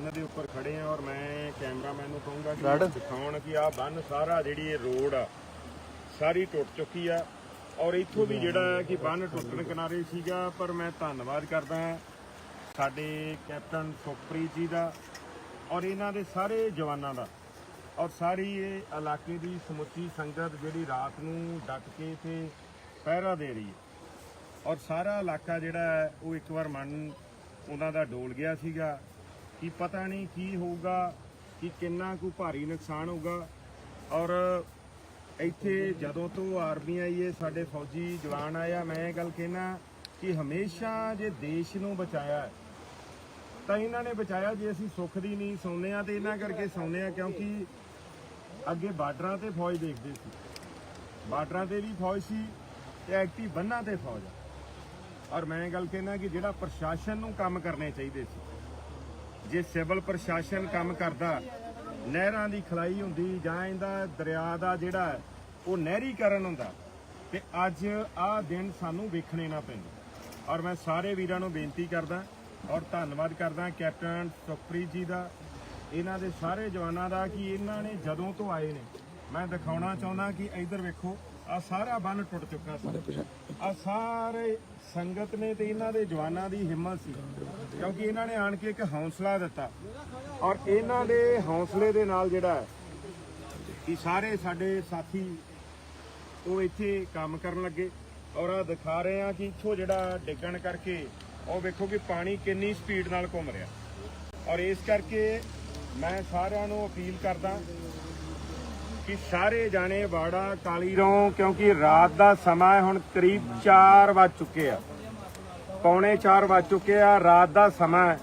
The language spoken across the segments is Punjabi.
ਬੰਨ ਦੇ ਉੱਪਰ ਖੜੇ ਆ ਔਰ ਮੈਂ ਕੈਮਰਾਮੈਨ ਨੂੰ ਕਹੂੰਗਾ. ਕਿ ਦਿਖਾਉਣ ਕਿ ਆਹ ਬੰਨ ਸਾਰਾ ਜਿਹੜੀ ਇਹ ਰੋਡ ਆ ਸਾਰੀ ਟੁੱਟ ਚੁੱਕੀ ਆ। ਔਰ ਇੱਥੋਂ ਵੀ ਜਿਹੜਾ ਕਿ ਬੰਨ ਟੁੱਟਣ ਕਿਨਾਰੇ ਸੀਗਾ ਪਰ ਮੈਂ ਧੰਨਵਾਦ ਕਰਦਾ ਸਾਡੇ ਕੈਪਟਨ ਸੁਖਪ੍ਰੀਤ ਜੀ ਦਾ ਔਰ ਇਹਨਾਂ ਦੇ ਸਾਰੇ ਜਵਾਨਾਂ ਦਾ। ਔਰ ਸਾਰੀ ਇਹ ਇਲਾਕੇ ਦੀ ਸਮੁੱਚੀ ਸੰਗਤ ਜਿਹੜੀ ਰਾਤ ਨੂੰ ਡਟ ਕੇ ਤੇ ਪਹਿਰਾ ਦੇ ਰਹੀ ਹੈ। ਔਰ ਸਾਰਾ ਇਲਾਕਾ ਜਿਹੜਾ ਉਹ ਇੱਕ ਵਾਰ ਮਨ ਉਹਨਾਂ ਦਾ ਡੋਲ ਗਿਆ ਸੀਗਾ। ਕਿ ਪਤਾ ਨਹੀਂ ਕੀ ਹੋਊਗਾ, ਕਿ ਕਿੰਨਾ ਕੁ ਭਾਰੀ ਨੁਕਸਾਨ ਹੋਊਗਾ। ਔਰ ਇੱਥੇ ਜਦੋਂ ਤੋਂ ਆਰਮੀ ਆਈ ਹੈ ਸਾਡੇ ਫੌਜੀ ਜਵਾਨ ਆਇਆ ਮੈਂ ਇਹ ਗੱਲ ਕਹਿਣਾ ਕਿ ਹਮੇਸ਼ਾ ਜੇ ਦੇਸ਼ ਨੂੰ ਬਚਾਇਆ ਤਾਂ ਇਹਨਾਂ ਨੇ ਬਚਾਇਆ ਜੇ ਅਸੀਂ ਸੁੱਖ ਦੀ ਨਹੀਂ ਸੌਂਦੇ ਆ ਤੇ ਇਹਨਾਂ ਕਰਕੇ ਸੌਂਦੇ ਆ ਕਿਉਂਕਿ ਅੱਗੇ ਬਾਰਡਰਾਂ ਤੇ ਫੌਜ ਦੇਖਦੇ ਸੀ। ਬਾਰਡਰਾਂ ਤੇ ਵੀ ਫੌਜ ਸੀ ਤੇ ਐਕਟਿਵ ਬੰਨਾਂ ਤੇ ਫੌਜ ਔਰ ਮੈਂ ਇਹ ਗੱਲ ਕਹਿਣਾ ਕਿ ਜਿਹੜਾ ਪ੍ਰਸ਼ਾਸਨ ਨੂੰ ਕੰਮ ਕਰਨੇ ਚਾਹੀਦੇ ਸੀ ਜੇ ਸਿਵਲ ਪ੍ਰਸ਼ਾਸਨ ਕੰਮ ਕਰਦਾ, ਨਹਿਰਾਂ ਦੀ ਖਲਾਈ ਹੁੰਦੀ ਜਾਂ ਇਹਦਾ ਦਰਿਆ ਦਾ ਜਿਹੜਾ ਉਹ ਨਹਿਰੀਕਰਨ ਹੁੰਦਾ, ਤੇ ਅੱਜ ਆਹ ਦਿਨ ਸਾਨੂੰ ਵੇਖਣੇ ਨਾ ਪੈਂਦੇ। ਔਰ ਮੈਂ ਸਾਰੇ ਵੀਰਾਂ ਨੂੰ ਬੇਨਤੀ ਕਰਦਾ ਔਰ ਧੰਨਵਾਦ ਕਰਦਾ ਕੈਪਟਨ ਸੁਖਪ੍ਰੀਤ ਜੀ ਦਾ, ਇਹਨਾਂ ਦੇ ਸਾਰੇ ਜਵਾਨਾਂ ਦਾ ਕਿ ਇਹਨਾਂ ਨੇ ਜਦੋਂ ਤੋਂ ਆਏ ਨੇ, ਮੈਂ ਦਿਖਾਉਣਾ ਚਾਹੁੰਦਾ ਕਿ ਇੱਧਰ ਵੇਖੋ ਆ ਸਾਰਾ ਬੰਨ ਟੁੱਟ ਚੁੱਕਾ ਸੀ। ਆ ਸਾਰੇ ਸੰਗਤ ਨੇ ਤੇ ਇਹਨਾਂ ਦੇ ਜਵਾਨਾਂ ਦੀ ਹਿੰਮਤ ਸੀ। ਕਿਉਂਕਿ ਇਹਨਾਂ ਨੇ ਆਣ ਕੇ ਇੱਕ ਹੌਸਲਾ ਦਿੱਤਾ। ਔਰ ਇਹਨਾਂ ਦੇ ਹੌਸਲੇ ਦੇ ਨਾਲ ਜਿਹੜਾ ਕਿ ਸਾਰੇ ਸਾਡੇ ਸਾਥੀ ਉਹ ਇੱਥੇ ਕੰਮ ਕਰਨ ਲੱਗੇ। ਔਰ ਆ ਦਿਖਾ ਰਹੇ ਆ ਕਿ ਇੱਥੋਂ ਜਿਹੜਾ ਡਿੱਗਣ ਕਰਕੇ ਉਹ ਵੇਖੋ ਕਿ ਪਾਣੀ ਕਿੰਨੀ ਸਪੀਡ ਨਾਲ ਘੁੰਮ ਰਿਹਾ। ਔਰ ਇਸ ਕਰਕੇ ਮੈਂ ਸਾਰਿਆਂ ਨੂੰ ਅਪੀਲ ਕਰਦਾ ਕਿ ਸਾਰੇ ਜਾਣੇ ਵਾੜਾ ਕਾਲੀ ਰੋਂ ਕਿਉਂਕਿ ਰਾਤ ਦਾ ਸਮਾਂ ਹੈ, ਹੁਣ ਕਰੀਬ 4 ਵੱਜ ਚੁੱਕੇ ਆ। ਪੌਣੇ 4 ਵੱਜ ਚੁੱਕੇ ਆ ਰਾਤ ਦਾ ਸਮਾਂ ਹੈ।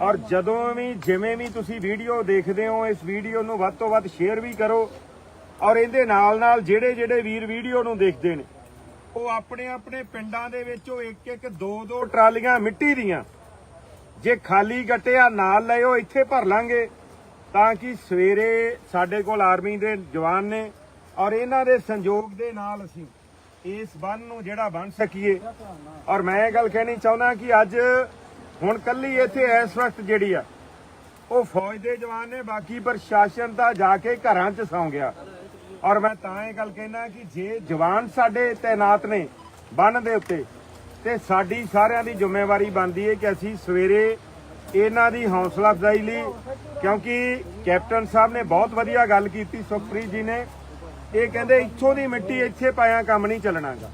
ਔਰ ਜਦੋਂ ਵੀ ਜਿਵੇਂ ਵੀ ਤੁਸੀਂ ਵੀਡੀਓ ਦੇਖਦੇ ਹੋ ਇਸ ਵੀਡੀਓ ਨੂੰ ਵੱਧ ਤੋਂ ਵੱਧ ਸ਼ੇਅਰ ਵੀ ਕਰੋ। ਔਰ ਇਹਦੇ ਨਾਲ ਨਾਲ ਜਿਹੜੇ ਜਿਹੜੇ ਵੀਰ ਵੀਡੀਓ ਨੂੰ ਦੇਖਦੇ ਨੇ ਉਹ ਆਪਣੇ ਆਪਣੇ ਪਿੰਡਾਂ ਦੇ ਵਿੱਚੋਂ ਇੱਕ ਇੱਕ ਦੋ ਦੋ ਟਰਾਲੀਆਂ ਮਿੱਟੀ ਦੀਆਂ। ਜੇ ਖਾਲੀ ਗੱਟਿਆ ਨਾਲ ਲਿਓ ਇੱਥੇ ਭਰ ਲਾਂਗੇ। ਤਾਂ ਕਿ ਸਵੇਰੇ ਸਾਡੇ ਕੋਲ ਆਰਮੀ ਦੇ ਜਵਾਨ ਨੇ ਔਰ ਇਹਨਾਂ ਦੇ ਸੰਯੋਗ ਦੇ ਨਾਲ ਅਸੀਂ ਇਸ ਬੰਨ ਨੂੰ ਜਿਹੜਾ ਬਣ ਸਕੀਏ। ਔਰ ਮੈਂ ਇਹ ਗੱਲ ਕਹਿਣੀ ਚਾਹੁੰਦਾ ਕਿ ਅੱਜ ਹੁਣ ਕੱਲੀ ਇੱਥੇ ਇਸ ਵਕਤ ਜਿਹੜੀ ਆ, ਉਹ ਫੌਜ ਦੇ ਜਵਾਨ ਨੇ, ਬਾਕੀ ਪ੍ਰਸ਼ਾਸਨ ਤਾਂ ਜਾ ਕੇ ਘਰਾਂ 'ਚ ਸੌਂ ਗਿਆ। ਔਰ ਮੈਂ ਤਾਂ ਇਹ ਗੱਲ ਕਹਿਣਾ ਕਿ ਜੇ ਜਵਾਨ ਸਾਡੇ ਤਾਇਨਾਤ ਨੇ ਬੰਨ ਦੇ ਉੱਤੇ, ਤੇ ਸਾਡੀ ਸਾਰਿਆਂ ਦੀ ਜ਼ਿੰਮੇਵਾਰੀ ਬਣਦੀ ਹੈ ਕਿ ਅਸੀਂ ਸਵੇਰੇ ਇਹਨਾਂ ਦੀ ਹੌਸਲਾ ਅਫਜ਼ਾਈ ਲਈ ਕਿਉਂਕਿ ਕੈਪਟਨ ਸਾਹਿਬ ਨੇ ਬਹੁਤ ਵਧੀਆ ਗੱਲ ਕੀਤੀ, ਸੁਖਪ੍ਰੀਤ ਜੀ ਨੇ। ਇਹ ਕਹਿੰਦੇ, ਇੱਥੋਂ ਦੀ ਮਿੱਟੀ ਇੱਥੇ ਪਾਇਆ, ਕੰਮ ਨਹੀਂ ਚੱਲਣਾਗਾ।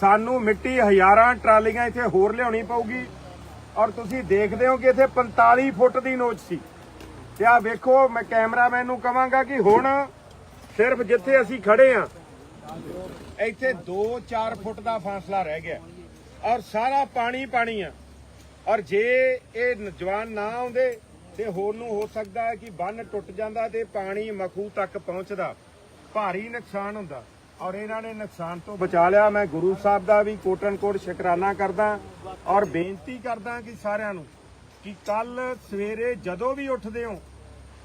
ਸਾਨੂੰ ਮਿੱਟੀ ਹਜ਼ਾਰਾਂ ਟਰਾਲੀਆਂ ਇੱਥੇ ਹੋਰ ਲਿਆਉਣੀ ਪਊਗੀ। ਔਰ ਤੁਸੀਂ ਦੇਖਦੇ ਹੋ ਕਿ ਇੱਥੇ 45 ਫੁੱਟ ਦੀ ਨੋਚ ਸੀ। ਤੇ ਆ ਵੇਖੋ, ਮੈਂ ਕੈਮਰਾਮੈਨ ਨੂੰ ਕਵਾਂਗਾ ਕਿ ਹੁਣ ਸਿਰਫ ਜਿੱਥੇ ਅਸੀਂ ਖੜੇ ਆ, ਇੱਥੇ 2-4 ਫੁੱਟ ਦਾ ਫਾਸਲਾ ਰਹਿ ਗਿਆ। ਔਰ ਸਾਰਾ ਪਾਣੀ ਪਾਣੀ ਆ। ਔਰ ਜੇ ਇਹ ਜਵਾਨ ਨਾ ਆਉਂਦੇ ਤੇ ਹੋਰ ਨੂੰ ਹੋ ਸਕਦਾ ਹੈ ਕਿ ਬੰਨ ਟੁੱਟ ਜਾਂਦਾ ਤੇ ਪਾਣੀ ਮਖੂ ਤੱਕ ਪਹੁੰਚਦਾ। ਭਾਰੀ ਨੁਕਸਾਨ ਹੁੰਦਾ। ਔਰ ਇਹਨਾਂ ਨੇ ਨੁਕਸਾਨ ਤੋਂ ਬਚਾ ਲਿਆ। ਮੈਂ ਗੁਰੂ ਸਾਹਿਬ ਦਾ ਵੀ ਕੋਟਨ ਕੋਟ ਸ਼ੁਕਰਾਨਾ ਕਰਦਾ ਔਰ ਬੇਨਤੀ ਕਰਦਾ ਕਿ ਸਾਰਿਆਂ ਨੂੰ ਕਿ ਕੱਲ ਸਵੇਰੇ ਜਦੋਂ ਵੀ ਉੱਠਦੇ ਹੋ,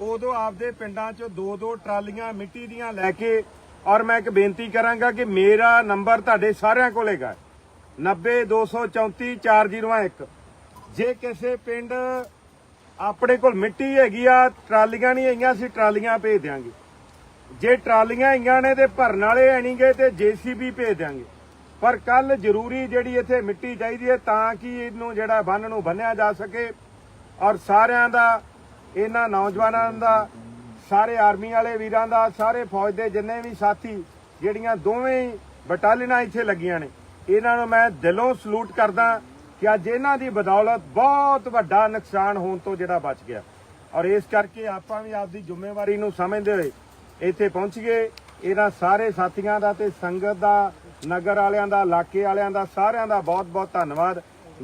ਉਦੋਂ ਆਪਦੇ ਪਿੰਡਾਂ 'ਚੋਂ ਦੋ ਦੋ ਟਰਾਲੀਆਂ ਮਿੱਟੀ ਦੀਆਂ ਲੈ ਕੇ ਔਰ ਮੈਂ ਇੱਕ ਬੇਨਤੀ ਕਰਾਂਗਾ ਕਿ ਮੇਰਾ ਨੰਬਰ ਤੁਹਾਡੇ ਸਾਰਿਆਂ ਕੋਲ ਹੈਗਾ। 90234 ਜੇ ਕਿਸੇ ਪਿੰਡ ਆਪਣੇ ਕੋਲ ਮਿੱਟੀ ਹੈਗੀ ਆ, ਟਰਾਲੀਆਂ ਨਹੀਂ ਹੈਗੀਆਂ, ਅਸੀਂ ਟਰਾਲੀਆਂ ਭੇਜ ਦਿਆਂਗੇ। ਜੇ ਟਰਾਲੀਆਂ ਹੈਗੀਆਂ ਨੇ ਤੇ ਭਰਨ ਵਾਲੇ ਐਣੀਗੇ ਤੇ ਜੀਸੀਬੀ ਭੇਜ ਦਿਆਂਗੇ। ਪਰ ਕੱਲ ਜ਼ਰੂਰੀ ਜਿਹੜੀ ਇੱਥੇ ਮਿੱਟੀ ਚਾਹੀਦੀ ਹੈ ਤਾਂ ਕਿ ਇਹਨੂੰ ਜਿਹੜਾ ਬੰਨ ਨੂੰ ਬੰਨਿਆ ਜਾ ਸਕੇ ਔਰ ਸਾਰਿਆਂ ਦਾ, ਇਹਨਾਂ ਨੌਜਵਾਨਾਂ ਦਾ, ਸਾਰੇ ਆਰਮੀ ਵਾਲੇ ਵੀਰਾਂ ਦਾ, ਸਾਰੇ ਫੌਜ ਦੇ ਜਿੰਨੇ ਵੀ ਸਾਥੀ ਜਿਹੜੀਆਂ ਦੋਵੇਂ ਹੀ ਬਟਾਲੀਅਨਾਂ ਇੱਥੇ ਲੱਗੀਆਂ ਨੇ, ਇਹਨਾਂ ਨੂੰ ਮੈਂ ਦਿਲੋਂ ਸਲੂਟ ਕਰਦਾ ਕਿ ਅੱਜ ਇਹਨਾਂ ਦੀ ਬਦੌਲਤ ਬਹੁਤ ਵੱਡਾ ਨੁਕਸਾਨ ਹੋਣ ਤੋਂ ਜਿਹੜਾ ਬਚ ਗਿਆ। ਔਰ ਇਸ ਕਰਕੇ ਆਪਾਂ ਵੀ ਆਪਦੀ ਜ਼ਿੰਮੇਵਾਰੀ ਨੂੰ ਸਮਝਦੇ ਹੋਏ ਇੱਥੇ ਪਹੁੰਚ ਗਏ। ਇਹਨਾਂ ਸਾਰੇ ਸਾਥੀਆਂ ਦਾ ਤੇ ਸੰਗਤ ਦਾ, ਨਗਰ ਵਾਲਿਆਂ ਦਾ, ਇਲਾਕੇ ਵਾਲਿਆਂ ਦਾ ਸਾਰਿਆਂ ਦਾ ਬਹੁਤ ਬਹੁਤ ਧੰਨਵਾਦ।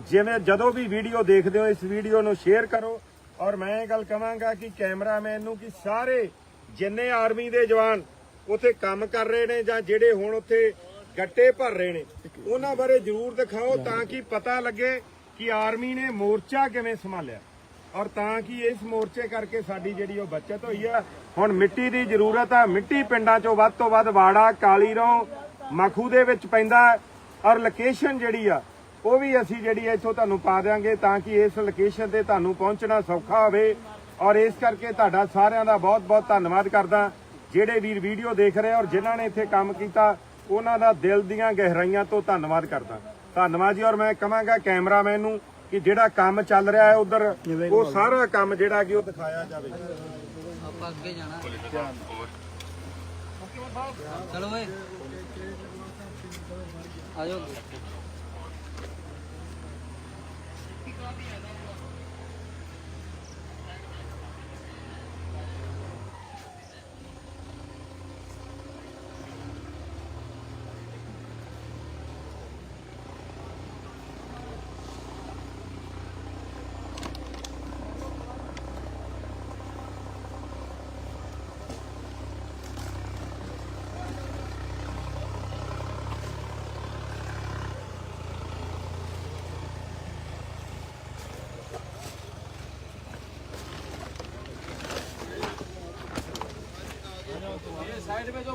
ਜਿਵੇਂ ਜਦੋਂ ਵੀ ਵੀਡੀਓ ਦੇਖਦੇ ਹੋ, ਇਸ ਵੀਡੀਓ ਨੂੰ ਸ਼ੇਅਰ ਕਰੋ। ਔਰ ਮੈਂ ਇਹ ਗੱਲ ਕਹਾਂਗਾ ਕਿ ਕੈਮਰਾਮੈਨ ਨੂੰ ਕਿ ਸਾਰੇ ਜਿੰਨੇ ਆਰਮੀ ਦੇ ਜਵਾਨ ਉੱਥੇ ਕੰਮ ਕਰ ਰਹੇ ਨੇ ਜਾਂ ਜਿਹੜੇ ਹੁਣ ਉੱਥੇ ਗੱਟੇ ਭਰ ਰਹੇ ਨੇ। ਉਹਨਾਂ ਬਾਰੇ ਜ਼ਰੂਰ ਦਿਖਾਓ ਤਾਂ ਕਿ ਪਤਾ ਲੱਗੇ ਕਿ ਆਰਮੀ ਨੇ ਮੋਰਚਾ ਕਿਵੇਂ ਸੰਭਾਲਿਆ। ਔਰ ਤਾਂ ਕਿ ਇਸ ਮੋਰਚੇ ਕਰਕੇ ਸਾਡੀ ਜਿਹੜੀ ਉਹ ਬਚਤ ਹੋਈ ਆ। ਹੁਣ ਮਿੱਟੀ ਦੀ ਜ਼ਰੂਰਤ ਆ। ਮਿੱਟੀ ਪਿੰਡਾਂ 'ਚੋਂ ਵੱਧ ਤੋਂ ਵੱਧ ਵਾੜਾ ਕਾਲੀ ਰੋਂ ਮਖੂ ਦੇ ਵਿੱਚ ਪੈਂਦਾ। ਔਰ ਲੋਕੇਸ਼ਨ ਜਿਹੜੀ ਆ, ਉਹ ਵੀ ਅਸੀਂ ਜਿਹੜੀ ਹੈ ਇੱਥੋਂ ਤੁਹਾਨੂੰ ਪਾ ਦਿਆਂਗੇ ਤਾਂ ਕਿ ਇਸ ਲੋਕੇਸ਼ਨ ਤੇ ਤੁਹਾਨੂੰ ਪਹੁੰਚਣਾ ਸੌਖਾ ਹੋਵੇ। ਔਰ ਇਸ ਕਰਕੇ ਤੁਹਾਡਾ ਸਾਰਿਆਂ ਦਾ ਬਹੁਤ-ਬਹੁਤ ਧੰਨਵਾਦ ਕਰਦਾ। ਜਿਹੜੇ ਵੀਰ ਵੀਡੀਓ ਦੇਖ ਰਹੇ ਔਰ ਜਿਨ੍ਹਾਂ ਨੇ ਇੱਥੇ ਕੰਮ ਕੀਤਾ ਉਹਨਾਂ ਦਾ ਦਿਲ ਦੀਆਂ ਗਹਿਰਾਈਆਂ ਤੋਂ ਧੰਨਵਾਦ ਕਰਦਾ। ਧੰਨਵਾਦ ਜੀ, ਔਰ ਮੈਂ ਕਹਾਂਗਾ ਕੈਮਰਾਮੈਨ ਨੂੰ ਕਿ ਜਿਹੜਾ ਕੰਮ ਚੱਲ ਰਿਹਾ ਹੈ ਉਧਰ, ਉਹ ਸਾਰਾ ਕੰਮ ਜਿਹੜਾ ਕਿ ਉਹ ਦਿਖਾਇਆ ਜਾਵੇ। ਆਪਾਂ ਅੱਗੇ ਜਾਣਾ। ਚਲੋ ਓਏ। ਆਜੋ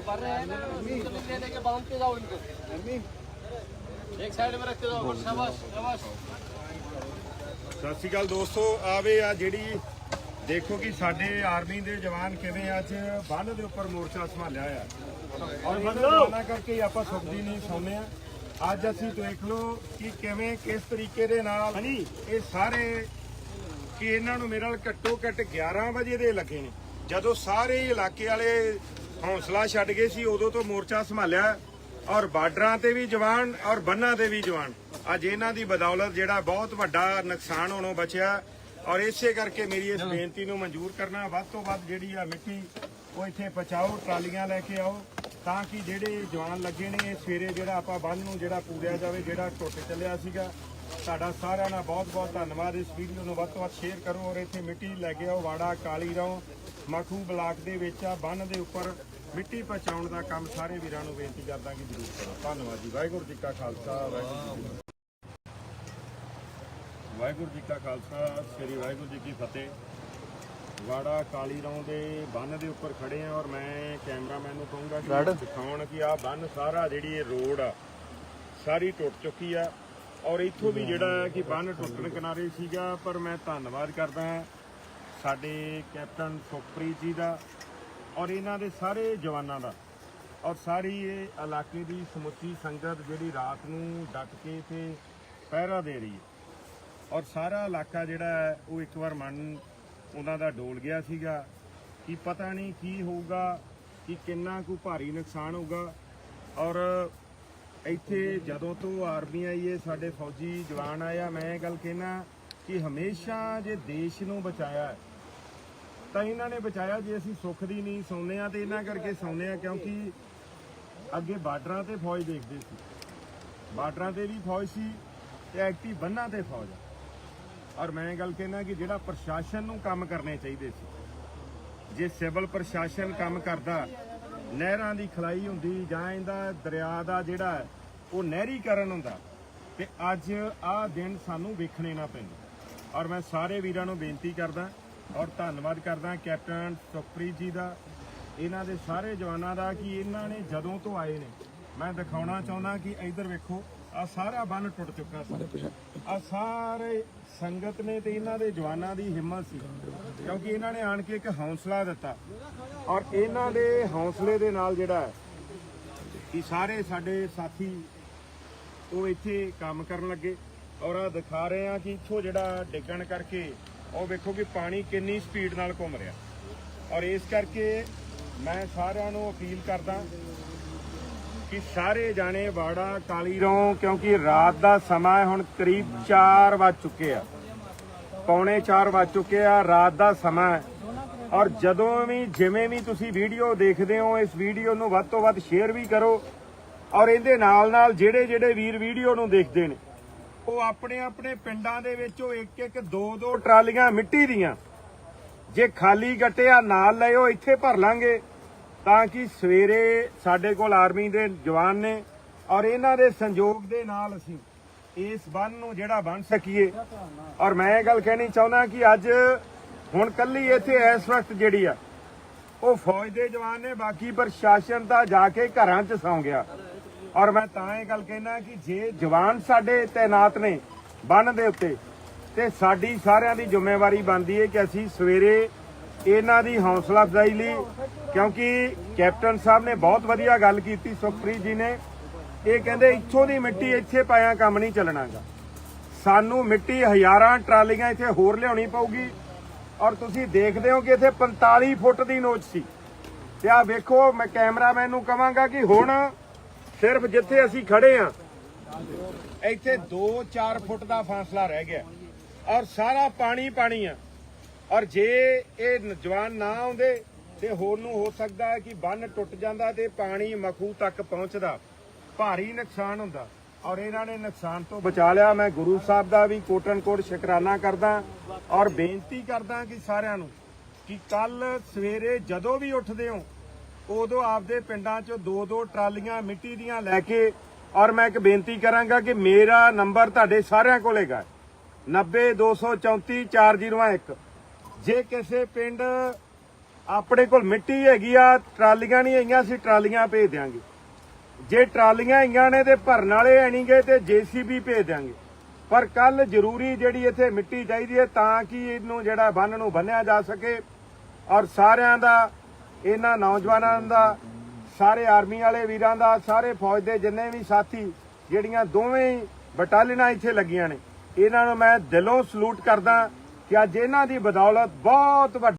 भर रहे हैं ना उसको ले लेके बांधते जाओ इनको एक साइड में रखते जाओ शाबाश शाबाश ਸਤਿ ਸ਼੍ਰੀ ਅਕਾਲ ਦੋਸਤੋ ਆਵੇ ਆ ਜਿਹੜੀ ਦੇਖੋ ਕਿ ਸਾਡੇ ਆਰਮੀ ਦੇ ਜਵਾਨ ਕਿਵੇਂ ਅੱਜ ਬੰਨ ਦੇ ਉੱਪਰ ਮੋਰਚਾ ਸੰਭਾਲਿਆ ਆ ਔਰ ਬੰਨਾ ਕਰਕੇ ਹੀ ਆਪਾਂ ਸੁਖਦੀ ਨਹੀਂ ਸੌਂਦੇ ਆ ਅੱਜ ਅਸੀਂ ਦੇਖ ਲਓ ਕਿ ਕਿਵੇਂ ਕਿਸ ਤਰੀਕੇ ਦੇ ਨਾਲ ਇਹ ਸਾਰੇ ਕਿ ਇਹਨਾਂ ਨੂੰ ਮੇਰੇ ਨਾਲ ਘੱਟੋ ਘੱਟ 11 ਵਜੇ ਦੇ ਲੱਗੇ ਨੇ ਜਦੋਂ ਸਾਰੇ ਇਲਾਕੇ ਵਾਲੇ ਹੌਸਲਾ ਛੱਡ ਗਏ ਸੀ, ਉਦੋਂ ਤੋਂ ਮੋਰਚਾ ਸੰਭਾਲਿਆ ਔਰ ਬਾਰਡਰਾਂ ਤੇ ਵੀ ਜਵਾਨ ਔਰ ਬੰਨਾਂ ਤੇ ਵੀ ਜਵਾਨ। ਅੱਜ ਇਹਨਾਂ ਦੀ ਬਦੌਲਤ ਜਿਹੜਾ ਬਹੁਤ ਵੱਡਾ ਨੁਕਸਾਨ ਹੋਣੋਂ ਬਚਿਆ ਔਰ ਇਸੇ ਕਰਕੇ ਮੇਰੀ ਇਸ ਬੇਨਤੀ ਨੂੰ ਮਨਜ਼ੂਰ ਕਰਨਾ, ਵੱਧ ਤੋਂ ਵੱਧ ਜਿਹੜੀ ਆ ਮਿੱਟੀ, ਉਹ ਇੱਥੇ ਪਹੁੰਚਾਓ, ਟਰਾਲੀਆਂ ਲੈ ਕੇ ਆਓ ਤਾਂ ਕਿ ਜਿਹੜੇ ਜਵਾਨ ਲੱਗੇ ਨੇ ਸਵੇਰੇ ਜਿਹੜਾ ਆਪਾਂ ਬੰਨ ਨੂੰ ਜਿਹੜਾ ਪੂਰਿਆ ਜਾਵੇ, ਜਿਹੜਾ ਟੁੱਟ ਚੱਲਿਆ ਸੀਗਾ ਤੁਹਾਡਾ ਸਾਰਿਆਂ ਦਾ ਬਹੁਤ ਬਹੁਤ ਧੰਨਵਾਦ। ਇਸ ਵੀਡੀਓ ਨੂੰ ਵੱਧ ਤੋਂ ਵੱਧ ਸ਼ੇਅਰ ਕਰੋ ਔਰ ਇੱਥੇ ਮਿੱਟੀ ਲੈ ਕੇ ਆਓ ਵਾੜਾ ਕਾਲੀ ਰੋਂ ਮਖੂ ਬਲਾਕ ਦੇ ਵਿੱਚ ਆ ਬੰਨ ਦੇ ਉੱਪਰ ਮਿੱਟੀ ਪਹੁੰਚਾਉਣ ਦਾ ਕੰਮ ਸਾਰੇ ਵੀਰਾਂ ਨੂੰ ਬੇਨਤੀ ਕਰਦਾ ਕਿ ਜ਼ਰੂਰ ਕਰੋ। ਧੰਨਵਾਦ ਜੀ। ਵਾਹਿਗੁਰੂ ਜੀ ਕਾ ਖਾਲਸਾ ਵਾਹਿਗੁਰੂ ਜੀ। ਵਾਹਿਗੁਰੂ ਜੀ ਕਾ ਖਾਲਸਾ ਸ੍ਰੀ ਵਾਹਿਗੁਰੂ ਜੀ ਕੀ ਫਤਿਹ। ਵਾੜਾ ਕਾਲੀ ਰੋਂ ਦੇ ਬੰਨ ਦੇ ਉੱਪਰ ਖੜੇ ਆ ਔਰ ਮੈਂ ਕੈਮਰਾਮੈਨ ਨੂੰ ਕਹੂੰਗਾ ਕਿ ਦਿਖਾਉਣ ਕਿ ਆ ਬੰਨ ਸਾਰਾ ਜਿਹੜੀ ਇਹ ਰੋਡ ਆ ਸਾਰੀ ਟੁੱਟ ਚੁੱਕੀ ਆ। ਔਰ ਇੱਥੋਂ ਵੀ ਜਿਹੜਾ ਹੈ ਕਿ ਬੰਨ ਟੁੱਟਣ ਕਿਨਾਰੇ ਸੀਗਾ, ਪਰ ਮੈਂ ਧੰਨਵਾਦ ਕਰਦਾ ਸਾਡੇ ਕੈਪਟਨ ਸੁਖਪ੍ਰੀਤ ਜੀ ਦਾ ਔਰ ਇਹਨਾਂ ਦੇ ਸਾਰੇ ਜਵਾਨਾਂ ਦਾ। ਔਰ ਸਾਰੀ ਇਹ ਇਲਾਕੇ ਦੀ ਸਮੁੱਚੀ ਸੰਗਤ ਜਿਹੜੀ ਰਾਤ ਨੂੰ ਡਟ ਕੇ ਤੇ ਪਹਿਰਾ ਦੇ ਰਹੀ ਹੈ। ਔਰ ਸਾਰਾ ਇਲਾਕਾ ਜਿਹੜਾ ਹੈ, ਉਹ ਇੱਕ ਵਾਰ ਮਨ ਉਹਨਾਂ ਦਾ ਡੋਲ ਗਿਆ ਸੀਗਾ ਕਿ ਪਤਾ ਨਹੀਂ ਕੀ ਹੋਊਗਾ, ਕਿ ਕਿੰਨਾ ਕੁ ਭਾਰੀ ਨੁਕਸਾਨ ਹੋਊਗਾ। ਔਰ ਇੱਥੇ ਜਦੋਂ ਤੋਂ ਆਰਮੀ ਆਈ ਹੈ ਸਾਡੇ ਫੌਜੀ ਜਵਾਨ ਆਇਆ ਮੈਂ ਇਹ ਗੱਲ ਕਹਿਣਾ ਕਿ ਹਮੇਸ਼ਾ ਜੇ ਦੇਸ਼ ਨੂੰ ਬਚਾਇਆ ਤਾਂ ਇਹਨਾਂ ਨੇ ਬਚਾਇਆ ਜੇ ਅਸੀਂ ਸੁੱਖ ਦੀ ਨਹੀਂ ਸੌਂਦੇ ਆ ਤੇ ਇਹਨਾਂ ਕਰਕੇ ਸੌਂਦੇ ਆ ਕਿਉਂਕਿ ਅੱਗੇ ਬਾਰਡਰਾਂ ਤੇ ਫੌਜ ਦੇਖਦੇ ਸੀ। ਬਾਰਡਰਾਂ ਤੇ ਵੀ ਫੌਜ ਸੀ ਤੇ ਐਕਟਿਵ ਬੰਨਾਂ ਤੇ ਫੌਜ ਔਰ ਮੈਂ ਇਹ ਗੱਲ ਕਹਿਣਾ ਕਿ ਜਿਹੜਾ ਪ੍ਰਸ਼ਾਸਨ ਨੂੰ ਕੰਮ ਕਰਨੇ ਚਾਹੀਦੇ ਸੀ, ਜੇ ਸਿਵਲ ਪ੍ਰਸ਼ਾਸਨ ਕੰਮ ਕਰਦਾ ਨਹਿਰਾਂ ਦੀ ਖਲਾਈ ਹੁੰਦੀ ਜਾਂ ਇਹਦਾ ਦਰਿਆ ਦਾ ਜਿਹੜਾ ਉਹ ਨਹਿਰੀਕਰਨ ਹੁੰਦਾ। ਤੇ ਅੱਜ ਆਹ ਦਿਨ ਸਾਨੂੰ ਵੇਖਣੇ ਨਾ ਪੈਂਦੇ। ਔਰ ਮੈਂ ਸਾਰੇ ਵੀਰਾਂ ਨੂੰ ਬੇਨਤੀ ਕਰਦਾ ਔਰ ਧੰਨਵਾਦ ਕਰਦਾ ਕੈਪਟਨ ਸੁਖਪ੍ਰੀਤ ਜੀ ਦਾ, ਇਹਨਾਂ ਦੇ ਸਾਰੇ ਜਵਾਨਾਂ ਦਾ ਕਿ ਇਹਨਾਂ ਨੇ ਜਦੋਂ ਤੋਂ ਆਏ ਨੇ, ਮੈਂ ਦਿਖਾਉਣਾ ਚਾਹੁੰਦਾ ਕਿ ਇੱਧਰ ਵੇਖੋ ਆ ਸਾਰਾ ਬੰਨ ਟੁੱਟ ਚੁੱਕਾ ਸੀ। ਆ ਸਾਰੇ ਸੰਗਤ ਨੇ ਤੇ ਇਹਨਾਂ ਦੇ ਜਵਾਨਾਂ ਦੀ ਹਿੰਮਤ ਸੀ। ਕਿਉਂਕਿ ਇਹਨਾਂ ਨੇ ਆਣ ਕੇ ਇੱਕ ਹੌਸਲਾ ਦਿੱਤਾ। ਔਰ ਇਹਨਾਂ ਦੇ ਹੌਸਲੇ ਦੇ ਨਾਲ ਜਿਹੜਾ ਕਿ ਸਾਰੇ ਸਾਡੇ ਸਾਥੀ ਉਹ ਇੱਥੇ ਕੰਮ ਕਰਨ ਲੱਗੇ। ਔਰ ਆ ਦਿਖਾ ਰਹੇ ਆ ਕਿ ਇੱਥੋਂ ਜਿਹੜਾ ਡਿੱਗਣ ਕਰਕੇ ਉਹ ਵੇਖੋ ਕਿ ਪਾਣੀ ਕਿੰਨੀ ਸਪੀਡ ਨਾਲ ਘੁੰਮ ਰਿਹਾ। ਔਰ ਇਸ ਕਰਕੇ ਮੈਂ ਸਾਰਿਆਂ ਨੂੰ ਅਪੀਲ ਕਰਦਾ ਕਿ ਸਾਰੇ ਜਾਣੇ ਵਾੜਾ ਕਾਲੀ ਰੋਂ, ਕਿਉਂਕਿ ਰਾਤ ਦਾ ਸਮਾਂ ਹੁਣ ਕਰੀਬ 4 ਵੱਜ ਚੁੱਕੇ ਆ। ਪੌਣੇ 4 ਵੱਜ ਚੁੱਕੇ ਆ, ਰਾਤ ਦਾ ਸਮਾਂ ਔਰ ਜਦੋਂ ਵੀ, ਜਿਵੇਂ ਵੀ ਤੁਸੀਂ ਵੀਡੀਓ ਦੇਖਦੇ ਹੋ, ਇਸ ਵੀਡੀਓ ਨੂੰ ਵੱਧ ਤੋਂ ਵੱਧ ਸ਼ੇਅਰ ਵੀ ਕਰੋ। ਔਰ ਇਹਦੇ ਨਾਲ ਨਾਲ ਜਿਹੜੇ ਜਿਹੜੇ ਵੀਰ ਵੀਡੀਓ ਨੂੰ ਦੇਖਦੇ ਨੇ, ਉਹ ਆਪਣੇ ਆਪਣੇ ਪਿੰਡਾਂ ਦੇ ਵਿੱਚੋਂ ਇੱਕ ਇੱਕ ਦੋ ਦੋ ਟਰਾਲੀਆਂ ਮਿੱਟੀ ਦੀਆਂ। ਜੇ ਖਾਲੀ ਗੱਟਿਆ ਨਾਲ ਲਿਓ ਇੱਥੇ ਭਰ ਲਾਂਗੇ। ਤਾਂ ਕਿ ਸਵੇਰੇ ਸਾਡੇ ਕੋਲ ਆਰਮੀ ਦੇ ਜਵਾਨ ਨੇ ਔਰ ਇਹਨਾਂ ਦੇ ਸੰਯੋਗ ਦੇ ਨਾਲ ਅਸੀਂ ਇਸ ਬੰਨ ਨੂੰ ਜਿਹੜਾ ਬਣ ਸਕੀਏ। ਔਰ ਮੈਂ ਇਹ ਗੱਲ ਕਹਿਣੀ ਚਾਹੁੰਦਾ ਕਿ ਅੱਜ ਹੁਣ ਕੱਲੀ ਇੱਥੇ ਇਸ ਵਕਤ ਜਿਹੜੀ ਆ, ਉਹ ਫੌਜ ਦੇ ਜਵਾਨ ਨੇ, ਬਾਕੀ ਪ੍ਰਸ਼ਾਸਨ ਤਾਂ ਜਾ ਕੇ ਘਰਾਂ 'ਚ ਸੌਂ ਗਿਆ। ਔਰ ਮੈਂ ਤਾਂ ਇਹ ਗੱਲ ਕਹਿਣਾ ਕਿ ਜੇ ਜਵਾਨ ਸਾਡੇ ਤਾਇਨਾਤ ਨੇ ਬੰਨ ਦੇ ਉੱਤੇ, ਤੇ ਸਾਡੀ ਸਾਰਿਆਂ ਦੀ ਜ਼ਿੰਮੇਵਾਰੀ ਬਣਦੀ ਹੈ ਕਿ ਅਸੀਂ ਸਵੇਰੇ ਇਹਨਾਂ ਦੀ ਹੌਸਲਾ ਅਫਜ਼ਾਈ ਲਈ, ਕਿਉਂਕਿ ਕੈਪਟਨ ਸਾਹਿਬ ਨੇ ਬਹੁਤ ਵਧੀਆ ਗੱਲ ਕੀਤੀ, ਸੁਖਪ੍ਰੀਤ ਜੀ ਨੇ। ਇਹ ਕਹਿੰਦੇ, ਇੱਥੋਂ ਦੀ ਮਿੱਟੀ ਇੱਥੇ ਪਾਇਆ ਕੰਮ ਨਹੀਂ ਚੱਲਣਾਗਾ। ਸਾਨੂੰ ਮਿੱਟੀ ਹਜ਼ਾਰਾਂ ਟਰਾਲੀਆਂ ਇੱਥੇ ਹੋਰ ਲਿਆਉਣੀ ਪਊਗੀ। ਔਰ ਤੁਸੀਂ ਦੇਖਦੇ ਹੋ ਕਿ ਇੱਥੇ 45 ਫੁੱਟ ਦੀ ਨੋਚ ਸੀ। ਤੇ ਆ ਵੇਖੋ, ਮੈਂ ਕੈਮਰਾਮੈਨ ਨੂੰ ਕਵਾਂਗਾ ਕਿ ਹੁਣ ਸਿਰਫ ਜਿੱਥੇ ਅਸੀਂ ਖੜੇ ਆ, ਇੱਥੇ 2-4 ਫੁੱਟ ਦਾ ਫਾਸਲਾ ਰਹਿ ਗਿਆ। ਔਰ ਸਾਰਾ ਪਾਣੀ ਪਾਣੀ ਆ। ਔਰ ਜੇ ਇਹ ਨ- ਜਵਾਨ ਨਾ ਆਉਂਦੇ ਤੇ ਹੋਰ ਨੂੰ ਹੋ ਸਕਦਾ ਹੈ ਕਿ ਬੰਨ ਟੁੱਟ ਜਾਂਦਾ ਤੇ ਪਾਣੀ ਮਖੂ ਤੱਕ ਪਹੁੰਚਦਾ। ਭਾਰੀ ਨੁਕਸਾਨ ਹੁੰਦਾ। ਔਰ ਇਹਨਾਂ ਨੇ ਨੁਕਸਾਨ ਤੋਂ ਬਚਾ ਲਿਆ। ਮੈਂ ਗੁਰੂ ਸਾਹਿਬ ਦਾ ਵੀ ਕੋਟਨ ਕੋਟ ਸ਼ੁਕਰਾਨਾ ਕਰਦਾ ਔਰ ਬੇਨਤੀ ਕਰਦਾ ਕਿ ਸਾਰਿਆਂ ਨੂੰ ਕਿ ਕੱਲ ਸਵੇਰੇ ਜਦੋਂ ਵੀ ਉੱਠਦੇ ਹੋ, ਉਦੋਂ ਆਪਦੇ ਪਿੰਡਾਂ 'ਚੋਂ ਦੋ ਦੋ ਟਰਾਲੀਆਂ ਮਿੱਟੀ ਦੀਆਂ ਲੈ ਕੇ ਔਰ ਮੈਂ ਇੱਕ ਬੇਨਤੀ ਕਰਾਂਗਾ ਕਿ ਮੇਰਾ ਨੰਬਰ ਤੁਹਾਡੇ ਸਾਰਿਆਂ ਕੋਲ ਹੈਗਾ। 90234 ਜੇ ਕਿਸੇ ਪਿੰਡ ਆਪਣੇ ਕੋਲ ਮਿੱਟੀ ਹੈਗੀ ਆ, ਟਰਾਲੀਆਂ ਨਹੀਂ ਹੈਗੀਆਂ, ਅਸੀਂ ਟਰਾਲੀਆਂ ਭੇਜ ਦਿਆਂਗੇ। ਜੇ ਟਰਾਲੀਆਂ ਹੈਗੀਆਂ ਨੇ ਤੇ ਭਰਨ ਵਾਲੇ ਹੈ ਨਹੀਂਗੇ ਤੇ ਜੀਸੀਬੀ ਭੇਜ ਦਿਆਂਗੇ। ਪਰ ਕੱਲ ਜ਼ਰੂਰੀ ਜਿਹੜੀ ਇੱਥੇ ਮਿੱਟੀ ਚਾਹੀਦੀ ਹੈ ਤਾਂ ਕਿ ਇਹਨੂੰ ਜਿਹੜਾ ਬੰਨ ਨੂੰ ਬੰਨਿਆ ਜਾ ਸਕੇ। ਔਰ ਸਾਰਿਆਂ ਦਾ, ਇਹਨਾਂ ਨੌਜਵਾਨਾਂ ਦਾ, ਸਾਰੇ ਆਰਮੀ ਵਾਲੇ ਵੀਰਾਂ ਦਾ, ਸਾਰੇ ਫੌਜ ਦੇ ਜਿੰਨੇ ਵੀ ਸਾਥੀ, ਜਿਹੜੀਆਂ ਦੋਵੇਂ ਹੀ ਬਟਾਲੀਅਨਾਂ ਇੱਥੇ ਲੱਗੀਆਂ ਨੇ, ਇਹਨਾਂ ਨੂੰ ਮੈਂ ਦਿਲੋਂ ਸਲੂਟ ਕਰਦਾ ਕਿ ਅੱਜ ਇਹਨਾਂ ਦੀ ਬਦੌਲਤ ਬਹੁਤ ਵੱਡੀ